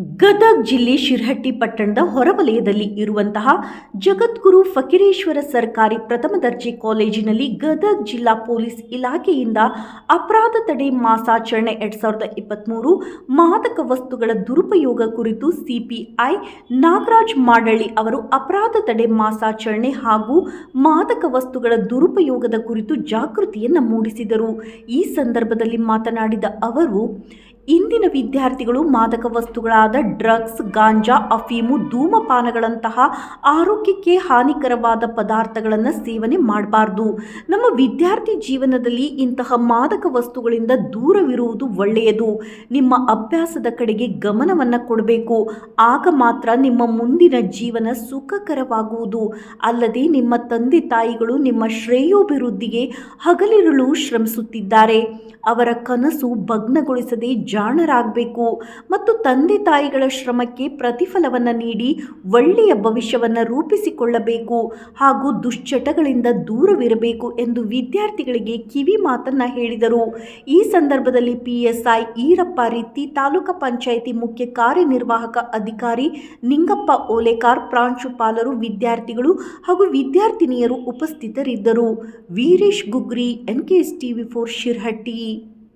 ಗದಗ್ ಜಿಲ್ಲೆ ಶಿರಹಟ್ಟಿ ಪಟ್ಟಣದ ಹೊರವಲಯದಲ್ಲಿ ಇರುವಂತಹ ಜಗದ್ಗುರು ಫಕೀರೇಶ್ವರ ಸರ್ಕಾರಿ ಪ್ರಥಮ ದರ್ಜೆ ಕಾಲೇಜಿನಲ್ಲಿ ಗದಗ್ ಜಿಲ್ಲಾ ಪೊಲೀಸ್ ಇಲಾಖೆಯಿಂದ ಅಪರಾಧ ತಡೆ ಮಾಸಾಚರಣೆ ಎರಡ್ ಸಾವಿರದ ಇಪ್ಪತ್ತ್ಮೂರು ಮಾದಕ ವಸ್ತುಗಳ ದುರುಪಯೋಗ ಕುರಿತು ಸಿಪಿಐ ನಾಗರಾಜ್ ಮಾಡಳ್ಳಿ ಅವರು ಅಪರಾಧ ತಡೆ ಮಾಸಾಚರಣೆ ಹಾಗೂ ಮಾದಕ ವಸ್ತುಗಳ ದುರುಪಯೋಗದ ಕುರಿತು ಜಾಗೃತಿಯನ್ನು ಮೂಡಿಸಿದರು. ಈ ಸಂದರ್ಭದಲ್ಲಿ ಮಾತನಾಡಿದ ಅವರು ಇಂದಿನ ವಿದ್ಯಾರ್ಥಿಗಳು ಮಾದಕ ವಸ್ತುಗಳಾದ ಡ್ರಗ್ಸ್, ಗಾಂಜಾ, ಅಫೀಮು, ಧೂಮಪಾನಗಳಂತಹ ಆರೋಗ್ಯಕ್ಕೆ ಹಾನಿಕರವಾದ ಪದಾರ್ಥಗಳನ್ನು ಸೇವನೆ ಮಾಡಬಾರ್ದು. ನಮ್ಮ ವಿದ್ಯಾರ್ಥಿ ಜೀವನದಲ್ಲಿ ಇಂತಹ ಮಾದಕ ವಸ್ತುಗಳಿಂದ ದೂರವಿರುವುದು ಒಳ್ಳೆಯದು. ನಿಮ್ಮ ಅಭ್ಯಾಸದ ಕಡೆಗೆ ಗಮನವನ್ನು ಕೊಡಬೇಕು. ಆಗ ಮಾತ್ರ ನಿಮ್ಮ ಮುಂದಿನ ಜೀವನ ಸುಖಕರವಾಗುವುದು. ಅಲ್ಲದೆ ನಿಮ್ಮ ತಂದೆ ತಾಯಿಗಳು ನಿಮ್ಮ ಶ್ರೇಯೋಭಿವೃದ್ಧಿಗೆ ಹಗಲಿರುಳು ಶ್ರಮಿಸುತ್ತಿದ್ದಾರೆ. ಅವರ ಕನಸು ಭಗ್ನಗೊಳಿಸದೆ ಜಾಣರಾಗಬೇಕು ಮತ್ತು ತಂದೆ ತಾಯಿಗಳ ಶ್ರಮಕ್ಕೆ ಪ್ರತಿಫಲವನ್ನು ನೀಡಿ ಒಳ್ಳೆಯ ಭವಿಷ್ಯವನ್ನು ರೂಪಿಸಿಕೊಳ್ಳಬೇಕು ಹಾಗೂ ದುಶ್ಚಟಗಳಿಂದ ದೂರವಿರಬೇಕು ಎಂದು ವಿದ್ಯಾರ್ಥಿಗಳಿಗೆ ಕಿವಿ ಮಾತನ್ನು ಹೇಳಿದರು. ಈ ಸಂದರ್ಭದಲ್ಲಿ ಪಿಎಸ್ಐ ಈರಪ್ಪ ರೀತಿ ತಾಲೂಕು ಪಂಚಾಯಿತಿ ಮುಖ್ಯ ಕಾರ್ಯನಿರ್ವಾಹಕ ಅಧಿಕಾರಿ ನಿಂಗಪ್ಪ ಓಲೇಕಾರ್, ಪ್ರಾಂಶುಪಾಲರು, ವಿದ್ಯಾರ್ಥಿಗಳು ಹಾಗೂ ವಿದ್ಯಾರ್ಥಿನಿಯರು ಉಪಸ್ಥಿತರಿದ್ದರು. Veeresh Gugri NKS TV for Shirahatti.